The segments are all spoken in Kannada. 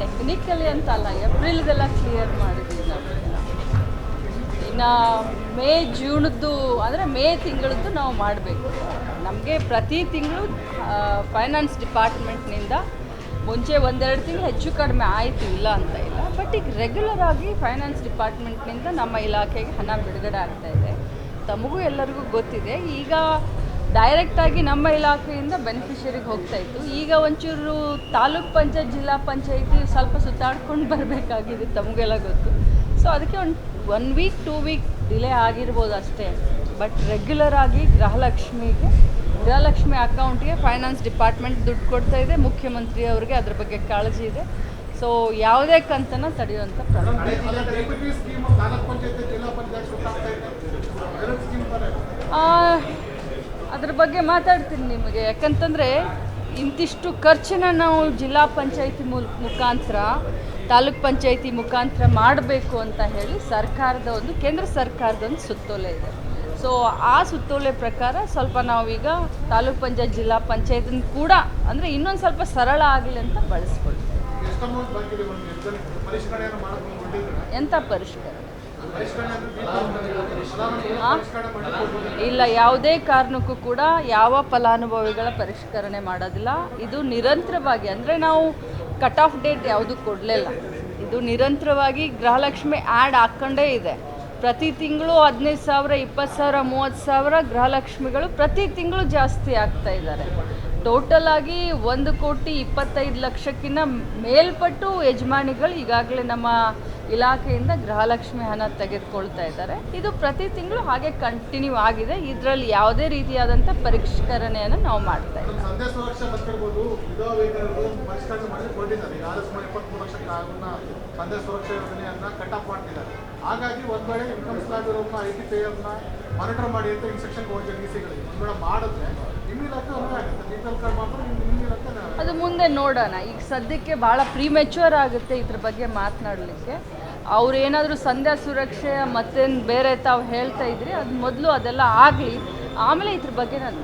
ಟೆಕ್ನಿಕಲಿ ಅಂತ ಅಲ್ಲ ಏಪ್ರಿಲ್ದೆಲ್ಲ ಕ್ಲಿಯರ್ ಮಾಡಿದ್ವಿ ನಾವು. ಇನ್ನು ಮೇ ಜೂನದ್ದು ಅಂದರೆ ಮೇ ತಿಂಗಳದ್ದು ನಾವು ಮಾಡಬೇಕು. ನಮಗೆ ಪ್ರತಿ ತಿಂಗಳು ಫೈನಾನ್ಸ್ ಡಿಪಾರ್ಟ್ಮೆಂಟ್ನಿಂದ ಮುಂಚೆ ಒಂದೆರಡು ತಿಂಗಳು ಹೆಚ್ಚು ಕಡಿಮೆ ಆಯಿತು ಇಲ್ಲ ಅಂತ ಇಲ್ಲ. ಬಟ್ ಈಗ ರೆಗ್ಯುಲರ್ ಆಗಿ ಫೈನಾನ್ಸ್ ಡಿಪಾರ್ಟ್ಮೆಂಟ್ನಿಂದ ನಮ್ಮ ಇಲಾಖೆಗೆ ಹಣ ಬಿಡುಗಡೆ ಇದೆ. ತಮಗೂ ಎಲ್ಲರಿಗೂ ಗೊತ್ತಿದೆ. ಈಗ ಡೈರೆಕ್ಟಾಗಿ ನಮ್ಮ ಇಲಾಖೆಯಿಂದ ಬೆನಿಫಿಷರಿಗೆ ಹೋಗ್ತಾ ಇತ್ತು. ಈಗ ಒಂಚೂರು ತಾಲೂಕ್ ಪಂಚಾಯತ್ ಜಿಲ್ಲಾ ಪಂಚಾಯತಿ ಸ್ವಲ್ಪ ಸುತ್ತಾಡ್ಕೊಂಡು ಬರಬೇಕಾಗಿದೆ ತಮಗೆಲ್ಲ ಗೊತ್ತು. ಸೊ ಅದಕ್ಕೆ ಒಂದು one week two week delay ಆಗಿರ್ಬೋದು ಅಷ್ಟೇ. ಬಟ್ ರೆಗ್ಯುಲರ್ ಆಗಿ ಗೃಹಲಕ್ಷ್ಮಿಗೆ ಗೃಹಲಕ್ಷ್ಮಿ ಅಕೌಂಟ್ಗೆ ಫೈನಾನ್ಸ್ ಡಿಪಾರ್ಟ್ಮೆಂಟ್ ದುಡ್ಡು ಕೊಡ್ತಾ ಇದೆ. ಮುಖ್ಯಮಂತ್ರಿ ಅವರಿಗೆ ಅದ್ರ ಬಗ್ಗೆ ಕಾಳಜಿ ಇದೆ. ಸೊ ಯಾವುದೇ ಕಂತನ್ನು ತಡೆಯುವಂಥ ಪ್ರಶ್ನೆ ಅದ್ರ ಬಗ್ಗೆ ಮಾತಾಡ್ತೀನಿ ನಿಮಗೆ. ಯಾಕಂತಂದರೆ ಇಂತಿಷ್ಟು ಖರ್ಚನ್ನ ನಾವು ಜಿಲ್ಲಾ ಪಂಚಾಯಿತಿ ಮುಲ್ ಮುಖಾಂತರ ತಾಲೂಕ್ ಪಂಚಾಯಿತಿ ಮುಖಾಂತರ ಮಾಡಬೇಕು ಅಂತ ಹೇಳಿ ಸರ್ಕಾರದ ಒಂದು ಕೇಂದ್ರ ಸರ್ಕಾರದ ಒಂದು ಸುತ್ತೋಲೆ ಇದೆ. ಸೊ ಆ ಸುತ್ತೋಲೆ ಪ್ರಕಾರ ಸ್ವಲ್ಪ ನಾವೀಗ ತಾಲೂಕ್ ಪಂಚಾಯತ್ ಜಿಲ್ಲಾ ಪಂಚಾಯತ್ನ ಕೂಡ ಅಂದರೆ ಇನ್ನೊಂದು ಸ್ವಲ್ಪ ಸರಳ ಆಗಲಿ ಅಂತ ಬಳಸ್ಕೊಳ್ತೀವಿ. ಎಂಥ ಪರಿಷ್ಕರಣೆ? ಇಲ್ಲ, ಯಾವುದೇ ಕಾರಣಕ್ಕೂ ಕೂಡ ಯಾವ ಫಲಾನುಭವಿಗಳ ಪರಿಷ್ಕರಣೆ ಮಾಡೋದಿಲ್ಲ. ಇದು ನಿರಂತರವಾಗಿ, ಅಂದರೆ ನಾವು ಕಟ್ ಆಫ್ ಡೇಟ್ ಯಾವುದು ಕೊಡಲಿಲ್ಲ. ಇದು ನಿರಂತರವಾಗಿ ಗೃಹಲಕ್ಷ್ಮಿ ಆ್ಯಡ್ ಹಾಕ್ಕೊಂಡೇ ಇದೆ. ಪ್ರತಿ ತಿಂಗಳು ಹದಿನೈದು ಸಾವಿರ, ಇಪ್ಪತ್ತು ಸಾವಿರ, ಮೂವತ್ತು ಸಾವಿರ ಗೃಹಲಕ್ಷ್ಮಿಗಳು ಪ್ರತಿ ತಿಂಗಳು ಜಾಸ್ತಿ ಆಗ್ತಾ ಇದ್ದಾರೆ. ಟೋಟಲ್ ಆಗಿ ಒಂದು ಕೋಟಿ ಇಪ್ಪತ್ತೈದು ಲಕ್ಷಕ್ಕಿಂತ ಮೇಲ್ಪಟ್ಟು ಯಜಮಾನಿಗಳು ಈಗಾಗಲೇ ನಮ್ಮ ಇಲಾಖೆಯಿಂದ ಗೃಹಲಕ್ಷ್ಮಿ ಹಣ ತೆಗೆದುಕೊಳ್ತಾ ಇದ್ದಾರೆ. ಇದು ಪ್ರತಿ ತಿಂಗಳು ಹಾಗೆ ಕಂಟಿನ್ಯೂ ಆಗಿದೆ. ಇದರಲ್ಲಿ ಯಾವುದೇ ರೀತಿಯಾದಂಥ ಪರಿಷ್ಕರಣೆಯನ್ನು ನಾವು ಮಾಡ್ತಾ ಇದ್ದೀವಿ ಮಾಡಿದ್ರೆ ಅದು ಮುಂದೆ ನೋಡೋಣ. ಈಗ ಸದ್ಯಕ್ಕೆ ಭಾಳ ಪ್ರೀಮೆಚ್ಯೂರ್ ಆಗುತ್ತೆ ಇದ್ರ ಬಗ್ಗೆ ಮಾತನಾಡಲಿಕ್ಕೆ. ಅವ್ರು ಏನಾದರೂ ಸಂಧ್ಯಾ ಸುರಕ್ಷೆ ಮತ್ತೇನು ಬೇರೆ ತಾವು ಹೇಳ್ತಾ ಇದ್ರಿ ಅದು ಮೊದಲು ಅದೆಲ್ಲ ಆಗಲಿ. ಆಮೇಲೆ ಇದ್ರ ಬಗ್ಗೆ ನಾನು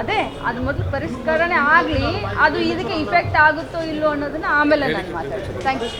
ಅದೇ ಅದು ಮೊದಲು ಪರಿಷ್ಕರಣೆ ಆಗಲಿ ಅದು ಇದಕ್ಕೆ ಇಫೆಕ್ಟ್ ಆಗುತ್ತೋ ಇಲ್ಲೋ ಅನ್ನೋದನ್ನ ಆಮೇಲೆ ನಾನು ಮಾತಾಡ್ತೀನಿ. Thank you